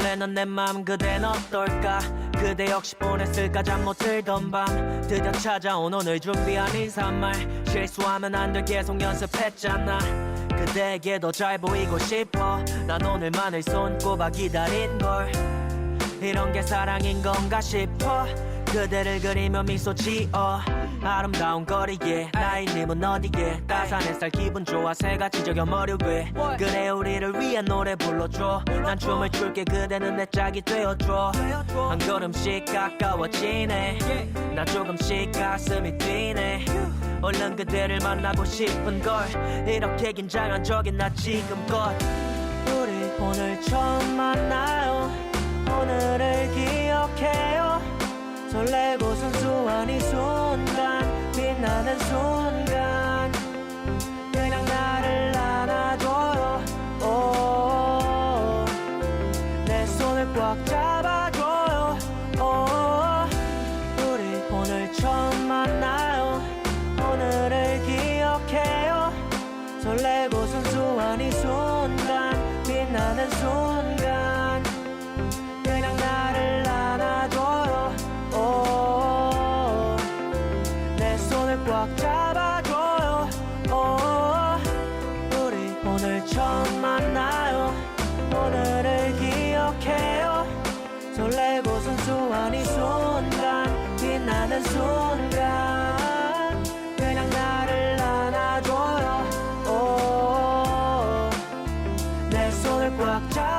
설레는 내 맘 그댄 어떨까? 그대 역시 보냈을까? 잠 못 들던 밤 드디어 찾아온 오늘 준비한 인사말. 실수하면 안돼 계속 연습했잖아. 그대에게 더 잘 보이고 싶어. 난 오늘만을 손꼽아 기다린 걸. 이런 게 사랑인 건가 싶어. 그대를 그리며 미소 지어 아름다운 거리에 나의 님은 어디에 따스한 햇살 기분 좋아 새같이 저겨 머리 위 그래 우리를 위한 노래 불러줘. 난 춤을 출게 그대는 내 짝이 되어줘. 한 걸음씩 가까워지네. 나 조금씩 가슴이 뛰네. 얼른 그대를 만나고 싶은 걸. 이렇게 긴장한 적이 나 지금껏. 우리 오늘 처음 만나 설레고 순수한 이 순간 빛나는 순간. 그냥 나를 안아줘요. 오, 내 손을 꽉 잡아줘요. 오, 우리 오늘 처음 만나요. 오늘을 기억해요. 설레고 순수한 이 순간 꽉 잡아줘요. oh, 우리 오늘 처음 만나요. 오늘을 기억해요. 설레고 순수한 이 순간 빛나는 순간. 그냥 나를 안아줘요. oh, 내 손을 꽉 잡아